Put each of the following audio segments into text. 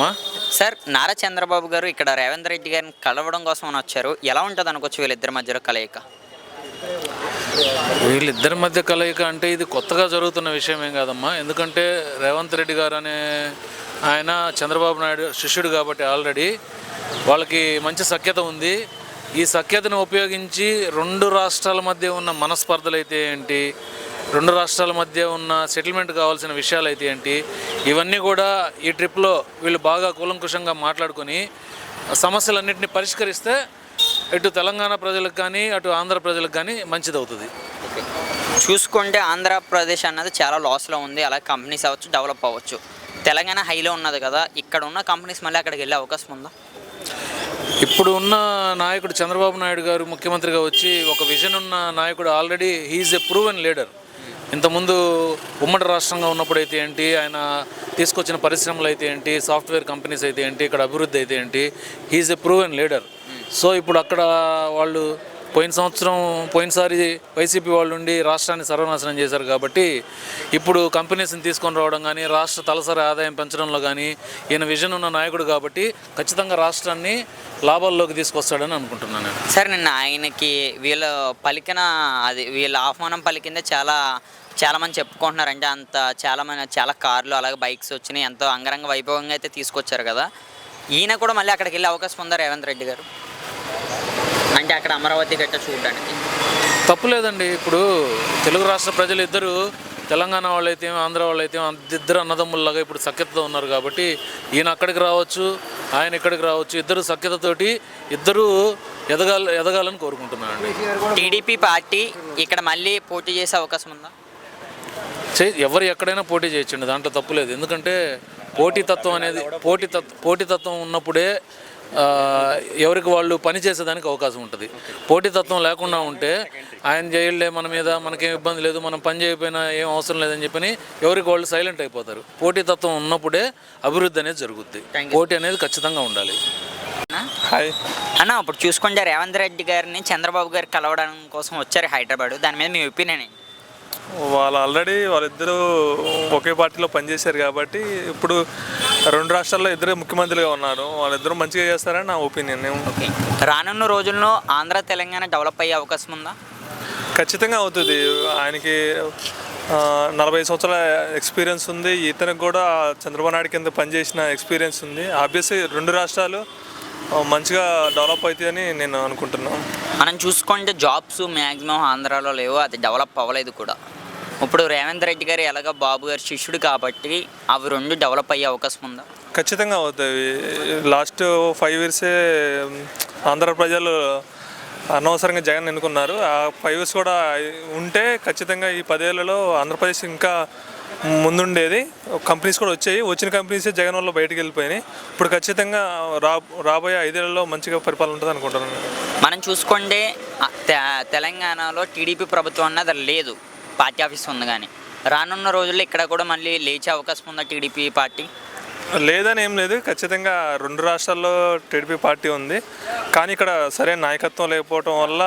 మా సార్ నారా చంద్రబాబు గారు ఇక్కడ రేవంత్ రెడ్డి గారిని కలవడం కోసం అని వచ్చారు. ఎలా ఉంటుంది అనుకోవచ్చు వీళ్ళిద్దరి మధ్యలో కలయిక? వీళ్ళిద్దరి మధ్య కలయిక అంటే ఇది కొత్తగా జరుగుతున్న విషయం ఏం కాదమ్మా. ఎందుకంటే రేవంత్ రెడ్డి గారు అనే ఆయన చంద్రబాబు నాయుడు శిష్యుడు కాబట్టి ఆల్రెడీ వాళ్ళకి మంచి సఖ్యత ఉంది. ఈ సఖ్యతను ఉపయోగించి రెండు రాష్ట్రాల మధ్య ఉన్న మనస్పర్ధలు అయితే ఏంటి? రెండు రాష్ట్రాల మధ్య ఉన్న సెటిల్మెంట్ కావాల్సిన విషయాలు అయితే ఏంటి? ఇవన్నీ కూడా ఈ ట్రిప్లో వీళ్ళు బాగా కూలంకుషంగా మాట్లాడుకొని సమస్యలన్నింటినీ పరిష్కరిస్తే ఇటు తెలంగాణ ప్రజలకు కానీ అటు ఆంధ్ర ప్రజలకు కానీ మంచిదవుతుంది. చూసుకుంటే ఆంధ్రప్రదేశ్ అన్నది చాలా లాస్లో ఉంది. అలాగే కంపెనీస్ అవ్వచ్చు డెవలప్ అవ్వచ్చు. తెలంగాణ హైలో ఉన్నది కదా ఇక్కడ ఉన్న కంపెనీస్ మళ్ళీ అక్కడికి వెళ్ళే అవకాశం ఉందా? ఇప్పుడు ఉన్న నాయకుడు చంద్రబాబు నాయుడు గారు ముఖ్యమంత్రిగా వచ్చి ఒక విజన్ ఉన్న నాయకుడు already he's a proven leader ఇంతకుముందు ఉమ్మడి రాష్ట్రంగా ఉన్నప్పుడు అయితే ఏంటి ఆయన తీసుకొచ్చిన పరిశ్రమలు అయితే ఏంటి సాఫ్ట్వేర్ కంపెనీస్ అయితే ఏంటి ఇక్కడ అభివృద్ధి అయితే ఏంటి he's a proven leader. So ఇప్పుడు అక్కడ వాళ్ళు పోయిన సంవత్సరం పోయినసారి వైసీపీ వాళ్ళు ఉండి రాష్ట్రాన్ని సర్వనాశనం చేశారు కాబట్టి ఇప్పుడు కంపెనీస్ని తీసుకొని రావడం కానీ రాష్ట్ర తలసరి ఆదాయం పెంచడంలో కానీ ఈయన విజన్ ఉన్న నాయకుడు కాబట్టి ఖచ్చితంగా రాష్ట్రాన్ని లాభాల్లోకి తీసుకొస్తాడని అనుకుంటున్నాను నేను. సార్ నిన్న ఆయనకి వీళ్ళు పలికిన అది వీళ్ళ ఆహ్వానం పలికిందే చాలా చాలామంది చెప్పుకుంటున్నారు. అంటే అంత చాలామంది చాలా కార్లు అలాగే బైక్స్ వచ్చినాయి. ఎంతో అంగరంగ వైభవంగా అయితే తీసుకొచ్చారు కదా. ఈయన కూడా మళ్ళీ అక్కడికి వెళ్ళే అవకాశం ఉందా రేవంత్ రెడ్డి గారు? అంటే అక్కడ అమరావతి గట్ట చూడడానికి. తప్పులేదండి ఇప్పుడు తెలుగు రాష్ట్ర ప్రజలు ఇద్దరు తెలంగాణ వాళ్ళైతే ఆంధ్ర వాళ్ళైతే ఇద్దరు అన్నదమ్ముల్లాగా ఇప్పుడు సఖ్యతతో ఉన్నారు కాబట్టి ఈయన అక్కడికి రావచ్చు ఆయన ఇక్కడికి రావచ్చు ఇద్దరు సఖ్యతతోటి ఇద్దరు ఎదగాల ఎదగాలని కోరుకుంటున్నానండి. టీడీపీ పార్టీ ఇక్కడ మళ్ళీ పోటీ చేసే అవకాశం ఉందా? చే ఎవరు ఎక్కడైనా పోటీ చేయొచ్చండి. దాంట్లో తప్పులేదు ఎందుకంటే పోటీతత్వం అనేది పోటీ తత్వ పోటీతత్వం ఉన్నప్పుడే ఎవరికి వాళ్ళు పని చేసేదానికి అవకాశం ఉంటుంది. పోటీతత్వం లేకుండా ఉంటే ఆయన చేయలే మన మీద మనకేం ఇబ్బంది లేదు మనం పని చేయకపోయినా ఏం అవసరం లేదని చెప్పని ఎవరికి వాళ్ళు సైలెంట్ అయిపోతారు. పోటీతత్వం ఉన్నప్పుడే అభివృద్ధి అనేది జరుగుద్ది. పోటీ అనేది ఖచ్చితంగా ఉండాలి. అన్నా? హాయ్ అన్న ఇప్పుడు చూసుకుంటే రేవంత్ రెడ్డి గారిని చంద్రబాబు గారు కలవడం కోసం వచ్చారు హైదరాబాద్. దాని మీద మీ ఒపీనియన్ వాళ్ళు ఆల్రెడీ వాళ్ళిద్దరూ ఒకే పార్టీలో పనిచేశారు కాబట్టి ఇప్పుడు రెండు రాష్ట్రాల్లో ఇద్దరు ముఖ్యమంత్రులుగా ఉన్నారు. వాళ్ళిద్దరూ మంచిగా చేస్తారని నా ఒపీనియన్. ఓకే. రానున్న రోజుల్లో ఆంధ్ర తెలంగాణ డెవలప్ అయ్యే అవకాశం ఉందా? ఖచ్చితంగా అవుతుంది. ఆయనకి నలభై సంవత్సరాల ఎక్స్పీరియన్స్ ఉంది. ఇతనికి కూడా చంద్రబాబు నాయుడు కింద పనిచేసిన ఎక్స్పీరియన్స్ ఉంది. ఆబ్వియస్లీ రెండు రాష్ట్రాలు మంచిగా డెవలప్ అవుతాయని నేను అనుకుంటున్నాను. మనం చూసుకుంటే జాబ్స్ మ్యాక్సిమం ఆంధ్రాలో లేవు. అది డెవలప్ అవ్వలేదు కూడా. ఇప్పుడు రేవంత్ రెడ్డి గారు ఎలాగ బాబు గారి శిష్యుడు కాబట్టి అవి రెండు డెవలప్ అయ్యే అవకాశం ఉందా? ఖచ్చితంగా అవుతాయి. లాస్ట్ ఫైవ్ ఇయర్సే ఆంధ్ర ప్రజలు అనవసరంగా జగన్ ఎన్నుకున్నారు. ఆ ఫైవ్ ఇయర్స్ కూడా ఉంటే ఖచ్చితంగా ఈ పదేళ్ళలో ఆంధ్రప్రదేశ్ ఇంకా ముందుండేది. కంపెనీస్ కూడా వచ్చాయి. వచ్చిన కంపెనీస్ జగన్ వల్ల బయటకు వెళ్ళిపోయినాయి. ఇప్పుడు ఖచ్చితంగా రా రాబోయే ఐదేళ్ళలో మంచిగా పరిపాలన ఉంటుంది అనుకుంటున్నాను మనం తె- తెలంగాణలో టీడీపీ ప్రభుత్వం అన్నది లేదు. పార్టీ ఆఫీస్ ఉంది కానీ. రానున్న రోజుల్లో ఇక్కడ కూడా మళ్ళీ లేచే అవకాశం ఉందా టీడీపీ పార్టీ? లేదని ఏం లేదు. ఖచ్చితంగా రెండు రాష్ట్రాల్లో టీడీపీ పార్టీ ఉంది. కానీ ఇక్కడ సరైన నాయకత్వం లేకపోవడం వల్ల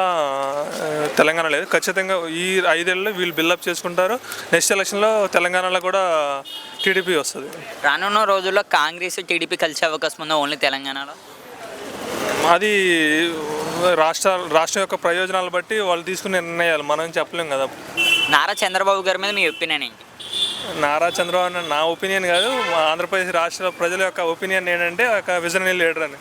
తెలంగాణ లేదు. ఖచ్చితంగా ఈ ఐదేళ్ళలో వీళ్ళు బిల్డప్ చేసుకుంటారు. నెక్స్ట్ ఎలక్షన్లో తెలంగాణలో కూడా టీడీపీ వస్తుంది. రానున్న రోజుల్లో కాంగ్రెస్ టీడీపీ కలిసే అవకాశం ఉందా ఓన్లీ తెలంగాణలో? అది రాష్ట్ర రాష్ట్రం యొక్క ప్రయోజనాలు బట్టి వాళ్ళు తీసుకునే నిర్ణయాలు మనం చెప్పలేం కదా. నారా చంద్రబాబు గారి మీద మీ ఒపీనియన్ ఏంటి? నారా చంద్రబాబు నా ఒపీనియన్ కాదు మా ఆంధ్రప్రదేశ్ రాష్ట్ర ప్రజల యొక్క ఒపీనియన్ ఏంటంటే ఒక విజనరీ లీడర్ అని.